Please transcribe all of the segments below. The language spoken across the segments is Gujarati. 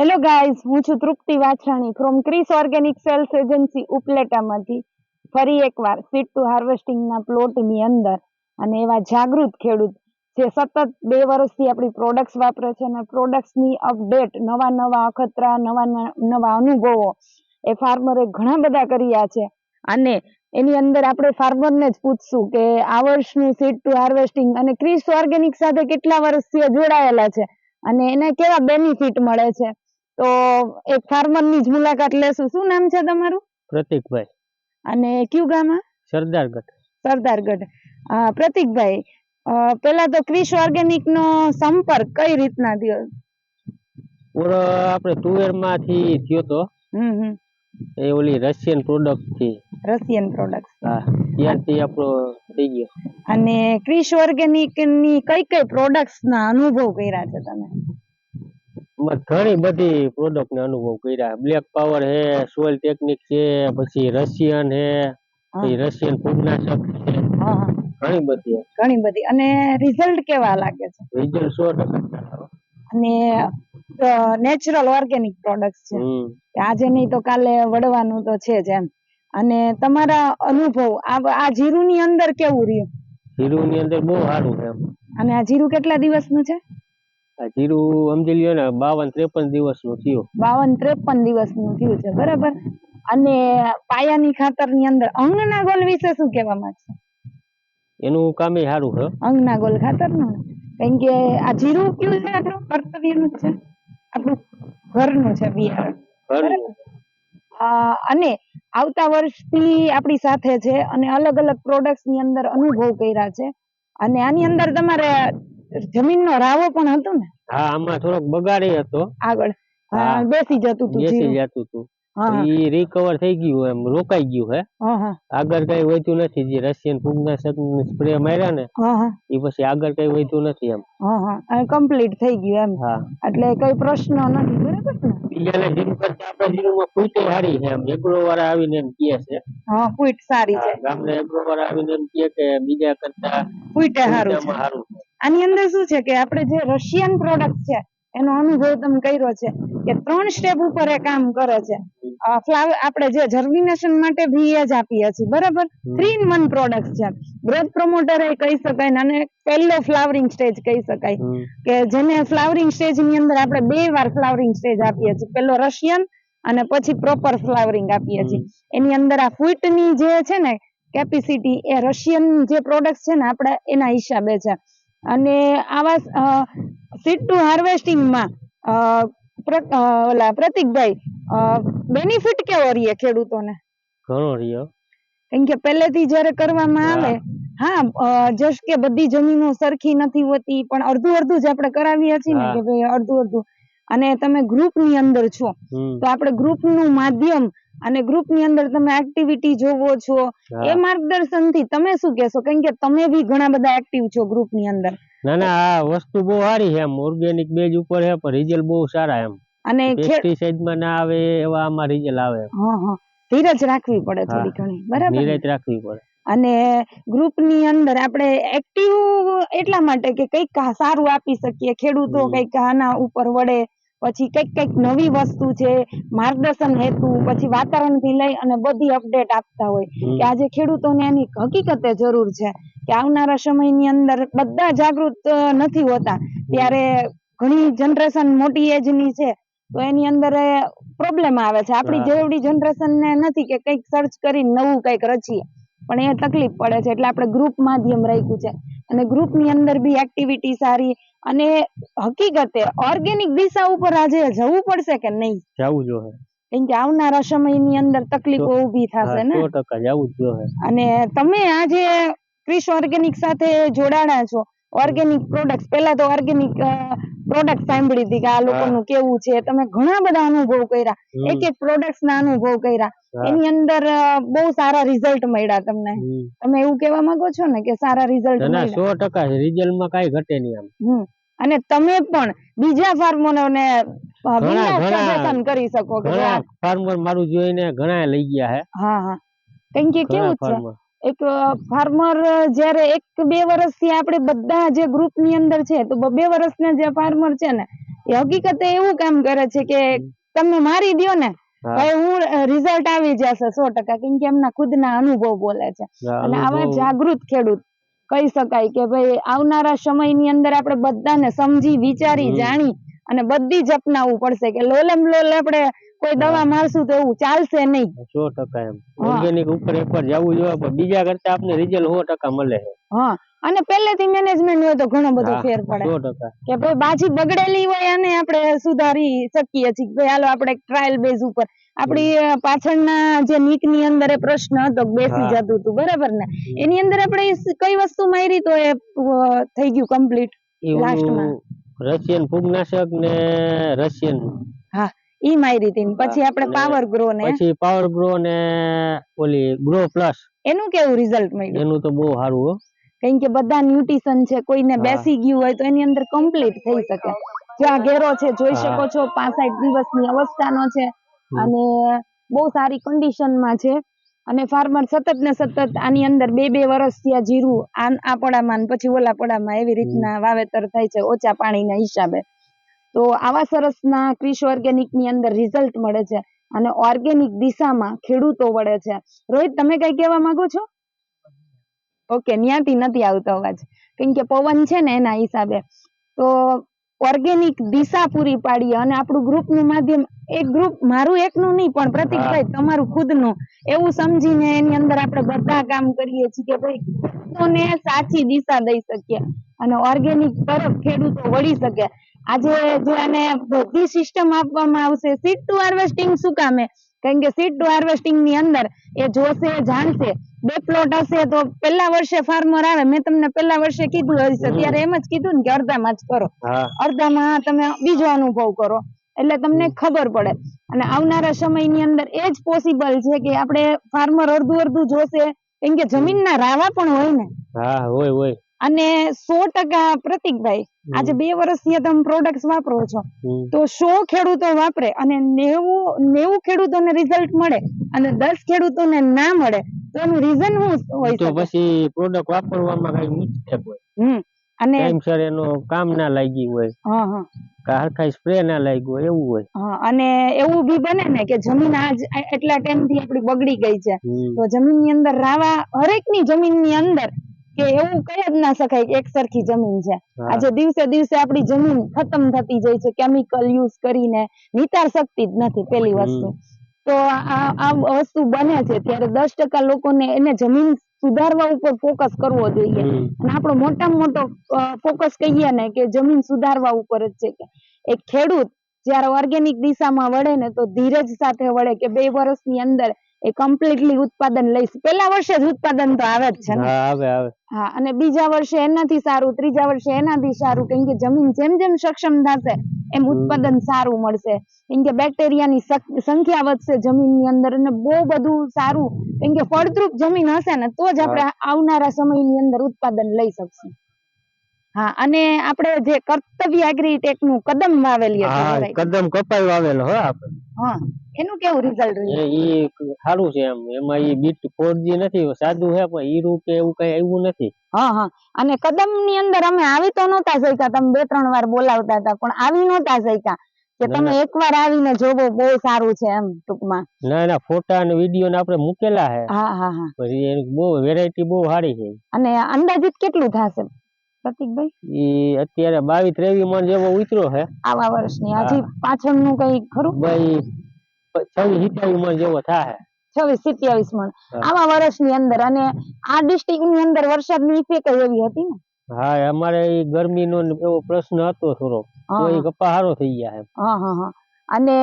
હેલો ગાઈઝ હું છું Trupti Vachhrani from Kris organic sales agency ઉપલેટામાંથી. ફરી એકવાર સીટ ટુ હાર્વેસ્ટિંગના પ્લોટની અંદર. અને એવા જાગૃત ખેડૂત જે સતત બે વર્ષથી આપણી પ્રોડક્ટ્સ વાપરે છે અને પ્રોડક્ટ્સની અપડેટ નવા નવા અખતરા, નવા નવા અનુભવો એ ફાર્મરે ઘણા બધા કર્યા છે. અને એની અંદર આપણે ફાર્મરને જ પૂછશું કે આ વર્ષનું સીટ ટુ હાર્વેસ્ટિંગ અને ક્રિસ ઓર્ગેનિક સાથે કેટલા વર્ષથી જોડાયેલા છે અને એને કેવા બેનિફિટ મળે છે. તો એક ફાર્મરની જ મુલાકાત લેશું. શું નામ છે તમારું? પ્રતિકભાઈ. અને કયું ગામ સરદારગઢ. સરદારગઢ. પ્રતિકભાઈ પેલા તો ક્રિશ ઓર્ગેનિક નો સંપર્ક કઈ રીતના થયો? પૂરો આપણે તુવેરમાંથી થયો તો? એ ઓલી રશિયન પ્રોડક્ટથી. રશિયન પ્રોડક્ટ હા ત્યાંથી આપણો થઈ ગયો. અને ક્રિશ ઓર્ગેનિકની કઈ કઈ પ્રોડક્ટ્સ ના અનુભવ કર્યા છે તમે? ઘણી બધી પ્રોડક્ટ ને અનુભવ કર્યા. બ્લેક પાવર હે સોઇલ ટેકનિક છે પછી રશિયન હે. પછી રશિયન ફૂગનાશક છે. ઘણી બધી ઘણી બધી. અને રિઝલ્ટ કેવા લાગે છે? રિઝલ્ટ સો અને નેચરલ ઓર્ગેનિક પ્રોડક્ટ છે. આજે નહીં તો કાલે વળવાનું તો છે જ એમ. અને તમારા અનુભવ આ જીરું ની અંદર કેવું રહ્યું? જીરું ની અંદર બહુ સારું છે અને આ જીરું કેટલા દિવસનું છે? આ જીરું સમજી લ્યો ને બાવન ત્રેપન દિવસનું થયું. બાવન ત્રેપન દિવસનું થયું છે બરાબર? અને પાયાની ખાતરની અંદર અંગના ગોલ વિશે શું કહેવા માંગશો એનું કામે સારું છે. અંગના ગોલ ખાતરનું? કેમ કે આ જીરું કયું છે? આપણું કર્તવ્યનું છે. આપણું ઘરનું છે બિયારણ. અને આવતા વર્ષથી આપણી સાથે છે અને અલગ અલગ પ્રોડક્ટ્સની અંદર અનુભવ કર્યા છે. અને આની અંદર તમારે જમીનનો રાવો પણ હતો ને? હા આમાં થોડોક બગાડે હતો. આગળ. હા. બેસી જતું હતું બેસી જતું હતું ઈ રિકવર થઈ ગયું એમ રોકાઈ ગયું હે. આગળ કઈ વધ્યું નથી જે રશિયન ફૂગનાશક સ્પ્રે માર્યા ને એ પછી આગળ કઈ વધ્યું નથી એમ. કમ્પ્લીટ થઈ ગયું એમ. હા. એટલે કઈ પ્રશ્ન નથી બરાબર ને? બીજાના જીરું કરતા આપણા જીરુંમાં ફૂટે સારી છે એમ. એગ્રો વાળા આવીને એમ કહે છે. હા ફૂટ સારી છે. હા, એગ્રો વાળા આવીને એમ કહે કે બીજા કરતા ફૂટે હારું છે. આની અંદર શું છે કે આપણે જે રશિયન પ્રોડક્ટ છે એનો અનુભવ તમે કર્યો છે કે ત્રણ સ્ટેપ ઉપર એ કામ કરે છે. ફ્લાવર આપણે જે જર્મિનેશન માટે બી જ આપીએ છીએ બરાબર? થ્રી ઇન વન પ્રોડક્ટ છે. ગ્રોથ પ્રમોટર એ કહી શકાય અને પહેલો ફ્લાવરિંગ સ્ટેજ કહી શકાય. કે જેને ફ્લાવરિંગ સ્ટેજની અંદર આપણે બે વાર ફ્લાવરિંગ સ્ટેજ આપીએ છીએ. પેલો રશિયન અને પછી પ્રોપર ફ્લાવરિંગ આપીએ છીએ. એની અંદર આ ફૂટની જે છે ને કેપેસિટી એ રશિયન જે પ્રોડક્ટ છે ને આપણે એના હિસાબે છે. અને આવા સીડ ટુ હાર્વેસ્ટિંગમાં અ, પ્ર- અ, ઓલા પ્રતિકભાઈ બેનિફિટ કેવો રહીએ ખેડૂતોને? ઘણો રહ્યો. કેમ કે પહેલેથી જ્યારે કરવામાં આવે હા જસ્ટ કે બધી જમીનો સરખી નથી હોતી પણ અડધું અડધું જ આપણે કરાવીએ છીએ ને કે ભાઈ અડધું અડધું. અને તમે ગ્રુપની અંદર છો તો આપણે ગ્રુપનું માધ્યમ અને ગ્રુપની અંદર તમે એક્ટિવિટી જોવો છો એ માર્ગદર્શનથી તમે શું કહેશો? કેમ કે તમે બી ઘણા બધા એક્ટિવ છો ગ્રુપની અંદર. ના ના આ વસ્તુ બહુ સારી છે એમ. ઓર્ગેનિક બેજ ઉપર છે પણ રિઝલ્ટ બહુ સારા એમ. અને ખે- પેસ્ટિસાઇડમાં ના આવે એવા આમાં રિઝલ્ટ આવે હા હા. ધીરજ રાખવી પડે થોડી ઘણી. બરાબર. ધીરજ રાખવી પડે. અને ગ્રુપની અંદર આપણે એક્ટિવ એટલા માટે કે કંઈક સારું આપી શકીએ. ખેડૂતો. કંઈક આના ઉપર વળે. પછી કંઈક કંઈક નવી વસ્તુ છે માર્ગદર્શન હેતુ પછી વાતાવરણથી લઈ અને બધી અપડેટ આપતા હોય. કે આજે ખેડૂતોને એની હકીકતે જરૂર છે કે આવનારા સમયની અંદર બધા જાગૃત નથી હોતા. ત્યારે ઘણી જનરેશન મોટી એજની છે તો એની અંદર પ્રોબ્લેમ આવે છે. આપણી જેવડી જનરેશન ને નથી કે કંઈક સર્ચ કરી નવું કંઈક રચીએ. પણ એ તકલીફ પડે છે. એટલે આપણે ગ્રુપ માધ્યમ રાખ્યું છે. અને ગ્રુપની અંદર બી એક્ટિવિટી સારી અને હકીકતે ઓર્ગેનિક દિશા ઉપર આજે જવું પડશે કે નહીં? જવું જોઈએ. કેમ કે આવનારા સમયની અંદર તકલીફો ઊભી થશે ને? સો ટકા જવું જોઈએ. અને તમે આજે ક્રિશ ઓર્ગેનિક સાથે જોડાણા છો. ઓર્ગેનિક પ્રોડક્ટ પહેલા તો ઓર્ગેનિક પ્રોડક્ટ સાંભળી હતી કે આ લોકોનું કેવું છે? તમે ઘણા બધા અનુભવ કર્યા. એક એક પ્રોડક્ટ ના અનુભવ કર્યા. એની અંદર બહુ સારા રિઝલ્ટ મળ્યા તમને. તમે એવું કહેવા માંગો છો ને કે સારા રિઝલ્ટ સો ટકા રિઝલ્ટમાં કઈ ઘટે નહીં આમ. અને તમે પણ બીજા ફાર્મરોને સજેશન કરી શકો કે ફાર્મર મારું જોઈને ઘણા લઈ ગયા હે. હા હા. કેમ કે કેવું છે? એક ફાર્મર જ્યારે એક બે વર્ષથી આપણે બધા જે ગ્રુપની અંદર છે તો બે વર્ષના જે ફાર્મર છે ને એ હકીકતે એવું કામ કરે છે કે તમે મારી દો ને ભાઈ હું રિઝલ્ટ આવી જશે સો ટકા કેમ કે એમના ખુદના અનુભવ બોલે છે. અને આવા જાગૃત ખેડૂત કહી શકાય કે ભાઈ આવનારા સમયની અંદર આપણે બધાને સમજી વિચારી જાણી અને બધી જ અપનાવવું પડશે કે લોલમ લોલ આપણે કોઈ દવા મારશું તો એવું ચાલશે નહીં. સો ટકા એમ. ઓર્ગેનિક ઉપર એકવાર જવું જોઈએ પણ બીજા કરતા આપને રિઝલ્ટ સો ટકા મળે છે. હા અને પહેલેથી મેનેજમેન્ટ હોય તો ઘણો બધો ફેર પડે. સો ટકા. કે ભાઈ બાજી બગડેલી હોય અને આપણે સુધારી શકીએ છીએ. ભાઈ હાલો આપણે ટ્રાયલ બેઝ ઉપર. આપણી પાછળના જે નીકની અંદર એ પ્રશ્ન હતો બેસી જતું હતું બરાબર ને? એની અંદર આપણે કઈ વસ્તુ મારી તો એ થઈ ગયું કમ્પ્લીટ લાસ્ટમાં. રશિયન ફૂગનાશક ને રશિયન ઈ મારી હતી પછી આપણે પાવર ગ્રો ને. પછી પાવર ગ્રો ને ઓલી ગ્રો પ્લસ એનું કેવું રિઝલ્ટ મળ્યું? એનું તો બહુ સારું હો. કેમ કે બધા ન્યુટ્રિશન છે કોઈને. બેસી ગયું હોય તો એની અંદર કમ્પ્લીટ થઈ શકે. જ્યાં ઘેરો છે જોઈ શકો છો પાંસઠ દિવસની અવસ્થાનો છે. અને બહુ સારી કન્ડિશનમાં છે. અને ફાર્મર સતત ને સતત આની અંદર બે બે વર્ષ ત્યાં જીરું આ પડામાં પછી ઓલા પડામાં એવી રીતના વાવેતર થાય છે ઓછા પાણીના હિસાબે. તો આવા સરસના ક્રિશ ઓર્ગેનિકની અંદર રિઝલ્ટ મળે છે અને ઓર્ગેનિક દિશામાં ખેડૂતો વળે છે. રોહિત, તમે કઈ કહેવા માંગો છો? ઓકે, ન્યાથી નથી આવતો અવાજ. કેમ કે પવન છે ને એના હિસાબે. તો ઓર્ગેનિક દિશા પૂરી પાડીએ અને આપણું ગ્રુપનું માધ્યમ એક ગ્રુપ મારું એકનું નહીં પણ પ્રતિકભાઈ તમારું ખુદનું. એવું સમજીને એની અંદર આપણે બધા કામ કરીએ છીએ કે ભાઈ ખેડૂતોને સાચી દિશા દઈ શકીએ અને ઓર્ગેનિક તરફ ખેડૂતો વળી શકે. આજે જે આને બધી સિસ્ટમ આપવામાં આવશે સીટ ટુ હાર્વેસ્ટિંગ શું કામે કારણ કે સીટ ટુ હાર્વેસ્ટિંગની અંદર એ જોશે જાણશે. બે પ્લોટ હશે તો પેલા વર્ષે ફાર્મર આવે. મેં તમને પેલા વર્ષે કીધું હશે. ત્યારે એમ જ કીધું ને કે અડધામાં જ કરો. અડધામાં તમે બીજો અનુભવ કરો. એટલે તમને ખબર પડે. અને આવનારા સમયની અંદર એ જ પોસિબલ છે કે આપણે ફાર્મર અડધું અડધું જોશે. કેમ કે જમીનના રાવા પણ હોય ને. હા હોય હોય. અને સો ટકા પ્રતિકભાઈ આજે બે વર્ષથી તમે પ્રોડક્ટ વાપરો છો. તો સો ખેડૂતો વાપરે અને નેવું નેવું ખેડૂતોને રિઝલ્ટ મળે અને દસ ખેડૂતોને ના મળે. તો એનું રીઝન શું હોય તો પછી પ્રોડક્ટ વાપરવામાં કઈ મિસ્ટેક હોય. હમ. અને ટાઈમસર એનું કામ ના લાગી હોય. હા હા. કે હરખાઈ સ્પ્રે ના લાગ્યો એવું હોય. અને એવું બી બને ને કે જમીન આજ એટલા ટાઈમથી આપડી બગડી ગઈ છે. તો જમીનની અંદર રાવા હરેકની જમીનની અંદર કે એવું કહી જ ના શકાય કે એક સરખી જમીન છે. આજે દિવસે દિવસે આપડી જમીન ખતમ થતી જાય છે કેમિકલ યુઝ કરીને નિતાર શક્તિ જ નથી પેલી વસ્તુ. તો આ આ વસ્તુ બને છે ત્યારે દસ ટકા લોકોને એને જમીન સુધારવા ઉપર ફોકસ કરવો જોઈએ. અને આપણો મોટામાં મોટો ફોકસ કહીએ ને કે જમીન સુધારવા ઉપર જ છે કે. એક ખેડૂત જ્યારે ઓર્ગેનિક દિશામાં વળે ને તો ધીરજ સાથે વળે કે બે વર્ષની અંદર એ કમ્પ્લીટલી ઉત્પાદન લઈશ. પેલા વર્ષે જ ઉત્પાદન તો આવે જ છે ને. આવે આવે. હા અને બીજા વર્ષે એનાથી સારું ત્રીજા વર્ષે એનાથી સારું કેમ કે જમીન જેમ જેમ સક્ષમ થશે એમ ઉત્પાદન સારું મળશે. કેમ કે બેક્ટેરિયાની સંખ્યા વધશે જમીનની અંદર અને બહુ બધું સારું. કેમ કે ફળદ્રુપ જમીન હશે ને તો જ આપણે આવનારા સમયની અંદર ઉત્પાદન લઈ શકશું. હા અને આપણે જે કર્તવ્ય એગ્રીટેકનું કદમ વાવેલી કદમ કપાઈ વાવેલો હો આપણે. હા. એનું કેવું રિઝલ્ટ રહ્યું? એ સારું છે એમ. એમાં એ બીટ ફોરજી નથી સાદું છે પણ ઈરું કે એવું કઈ આવ્યું નથી. હા હા. અને કદમની અંદર અમે આવી તો નહોતા શક્યા. તમે બે ત્રણ વાર બોલાવતા હતા પણ આવી નહોતા શક્યા. કે તમે. એકવાર આવીને જોવો બહુ સારું છે એમ ટૂંકમાં. ના ના ફોટા અને વીડિયો ને આપણે મૂકેલા છે હા હા હા. પછી બહુ વેરાયટી બહુ સારી છે. અને અંદાજિત કેટલું થશે પ્રતિકભાઈ? ઈ અત્યારે બાવીસ ત્રેવીસ મણ જેવો ઉતર્યો છે આવા વર્ષની. હજી પાછળનું કઈ ખરું? ભાઈ છવ્વીસ સિત્યાવીસ મણ જેવો થાય છવ્વીસ સિત્યાવીસ મણ. આવા વર્ષની અંદર અને આ ડિસ્ટ્રિક્ટની અંદર વરસાદની ઇફેક્ટ એવી હતી ને? હા અમારે ઈ ગરમીનો એવો પ્રશ્ન હતો થોડો. તો હા. કપા સારો થઈ ગયા છે હા હા હા. અને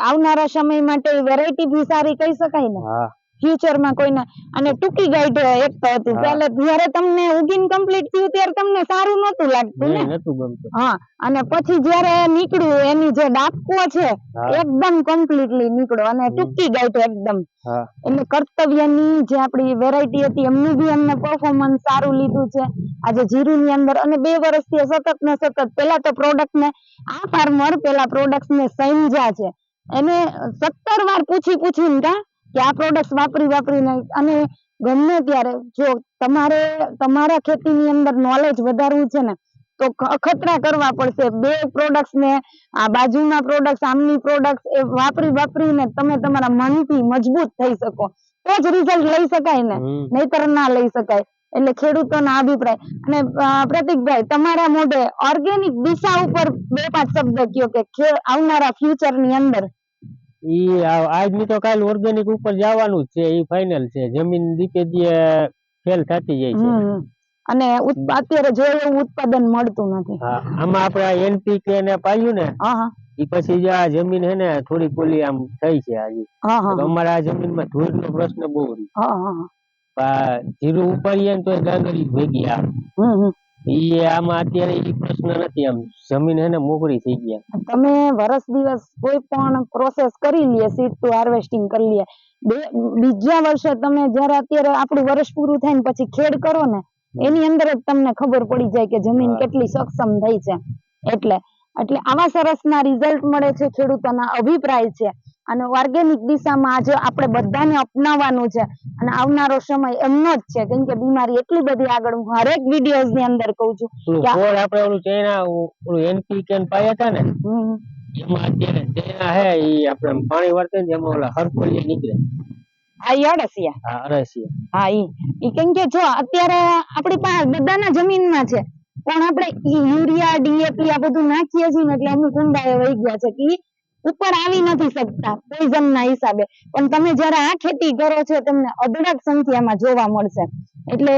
આવનારા સમય માટે વેરાયટી બી સારી કહી શકાય ને? હા. ફ્યુચરમાં કોઈને અને ટૂંકી ગાઈડ એક તો હતી. હા. જયારે તમને ઉગીન કમ્પ્લીટ થયું ત્યારે તમને સારું નતું લાગતું ને? ગમતું. હા અને પછી જયારે નીકળ્યું એની જે ડાપકો છે એકદમ કમ્પ્લીટલી નીકળ્યો અને ટૂંકી ગાઈડ એકદમ. એટલે કર્તવ્યની જે આપણી વેરાયટી હતી એમનું બી અમને પરફોર્મન્સ સારું લીધું છે. આજે જીરું ની અંદર અને બે વર્ષથી સતત ને સતત પેલા તો પ્રોડક્ટ ને આ ફાર્મર પેલા પ્રોડક્ટ ને સમજ્યા છે. એને સત્તર વાર પૂછી પૂછીને કા કે આ પ્રોડક્ટ વાપરી વાપરીને અને ગમે ત્યારે જો તમારે તમારા ખેતીની અંદર નોલેજ વધારવું છે ને તો અખતરા કરવા પડશે. બે પ્રોડક્ટ્સ ને આ બાજુના પ્રોડક્ટ આમની પ્રોડક્ટ એ વાપરી વાપરીને તમે તમારા મનથી મજબૂત થઈ શકો. તો જ રિઝલ્ટ લઈ શકાય ને. નહીતર ના લઈ શકાય. એટલે ખેડૂતોના અભિપ્રાય. અને પ્રતિકભાઈ તમારા મોઢે ઓર્ગેનિક દિશા ઉપર બે પાંચ શબ્દ કયો કે આવનારા ફ્યુચરની અંદર ઈ આજ આજની તો કાલ ઓર્ગેનિક ઉપર જવાનું જ છે ઈ ફાઇનલ છે. જમીન દીપે દીએ ફેલ થતી જાય છે. અને અત્યારે જો એવું ઉત્પાદન મળતું નથી. આમાં આપણે એનપીકે ને પાયું ને ઈ પછી જે આ જમીન હે ને થોડી પોલી આમ થઈ છે હજી અમારે આ જમીનમાં જમીનમાં ધૂળનો પ્રશ્ન બહુ જીરું ઉપાડીએ ને તો ડાંગરી ભેગી આવે. હમ. આમાં અત્યારે એ પ્રશ્ન નથી આમ. જમીન હે ને મોકરી થઈ ગયા. તમે વરસ દિવસ કોઈ પણ પ્રોસેસ કરી લે સીડ ટુ હાર્વેસ્ટિંગ કરી લે બે બીજા વર્ષે તમે જ્યારે અત્યારે આપણું વર્ષ પૂરું થાય ને પછી ખેડ કરો ને એની અંદર જ તમને ખબર પડી જાય કે જમીન કેટલી સક્ષમ થઈ છે. એટલે એટલે આવા સરસના રિઝલ્ટ મળે છે ખેડૂતોના અભિપ્રાય છે. અને ઓર્ગેનિક દિશામાં આજે આપણે બધાને અપનાવવાનું છે. અને આવનારો સમય એમનો જ છે. કેમ કે બીમારી એટલી બધી આગળ હું હરેક વિડીયોઝની અંદર કહું છું ઓલું આપણે ઓલું ચેના ઓલું એનપીકે પાયા હતા ને? એમાં અત્યારે ચેના હે ઈ આપણે પાણી વર્તે એમાં ઓલા હરફળિયા નીકળે. આ અળસિયા. હા અરસિયા હા ઈ. ઈ કેમ કે જો અત્યારે આપણી પાસે બધાના જમીનમાં છે. પણ આપણે ઈ યુરિયા ડીએપી આ બધું નાખીએ છીએ એટલે અમુક ઊંડાએ વહી ગયા છે. કે ઉપર આવી નથી શકતા પોઈઝન ના હિસાબે. પણ તમે જ્યારે આ ખેતી કરો છો તમને અઢળક સંખ્યામાં જોવા મળશે. એટલે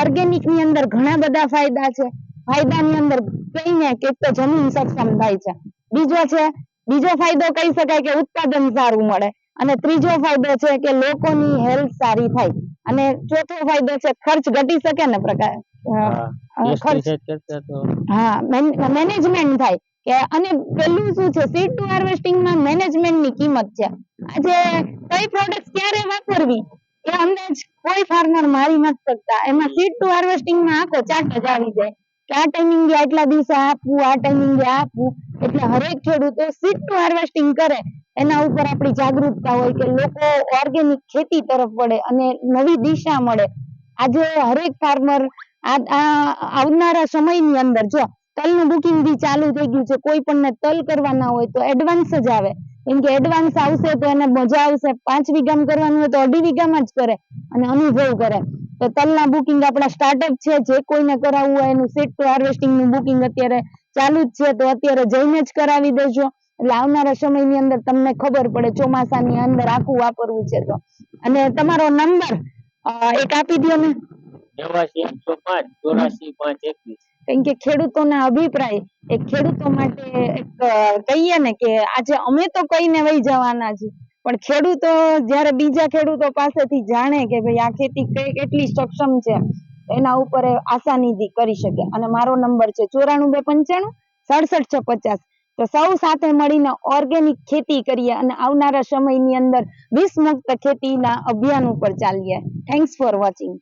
ઓર્ગેનિકની અંદર ઘણા બધા ફાયદા છે. ફાયદાની અંદર કહીને કે તો જમીન સક્ષમ થાય છે. બીજો છે બીજો ફાયદો કહી શકાય કે ઉત્પાદન સારું મળે. અને ત્રીજો ફાયદો છે કે લોકોની હેલ્થ સારી થાય. અને ચોથો ફાયદો છે ખર્ચ ઘટી શકે ને પ્રકાર હા મેનેજમેન્ટ થાય. કે અને પેલું શું છે? સીડ ટુ હાર્વેસ્ટિંગમાં મેનેજમેન્ટની કિંમત છે. આજે કઈ પ્રોડક્ટ ક્યારે વાપરવી? એ અંદાજ કોઈ ફાર્મર મારી નથી શકતા. એમાં સીડ ટુ હાર્વેસ્ટિંગમાં આખો ચાર્ટ જ આવી જાય. કે આ ટાઈમિંગે આટલા દિવસે આપવું, આ ટાઈમિંગે આપવું. એટલે હરેક ખેડૂતો સીડ ટુ હાર્વેસ્ટિંગ કરે. એના ઉપર આપણી જાગૃતતા હોય કે લોકો ઓર્ગેનિક ખેતી તરફ વળે અને નવી દિશા મળે. આજે હરેક ફાર્મર આવનારા સમયની અંદર જો તલનું બુકિંગ બી ચાલુ થઈ ગયું છે. કોઈ પણ ને તલ કરવાના હોય તો એડવાન્સ જ આવે. કેમ કે એડવાન્સ આવશે તો એને મજા આવશે. પાંચ વીઘામાં કરવાનું હોય તો અઢી વીઘામાં જ કરે અને અનુભવ કરે. તો તલના બુકિંગ આપણા સ્ટાર્ટઅપ છે. જે કોઈને કરાવવું હોય એનું સીટ ટુ હાર્વેસ્ટિંગનું બુકિંગ અત્યારે ચાલુ જ છે. તો અત્યારે જઈને જ કરાવી દેજો. એટલે આવનારા સમયની અંદર તમને ખબર પડે ચોમાસાની અંદર આખું વાપરવું છે તો. અને તમારો નંબર એક આપી દો ને. નેવાસી એકસો પાંચ ચોરાસી પાંચ એકવીસ. કેમ કે ખેડૂતોના અભિપ્રાય એ ખેડૂતો માટે એક કહીએ ને કે આજે અમે તો કહીને વહી જવાના છીએ. પણ ખેડૂતો જ્યારે બીજા ખેડૂતો પાસેથી જાણે કે ભાઈ આ ખેતી કેટલી સક્ષમ છે, એના ઉપર આસાનીથી કરી શકે. અને મારો નંબર છે ચોરાણું બે પંચાણું, સડસઠ છ પચાસ. તો સૌ સાથે મળીને ઓર્ગેનિક ખેતી કરીએ અને આવનારા સમયની અંદર વિષ ખેતીના અભિયાન ઉપર ચાલીએ. Thanks for watching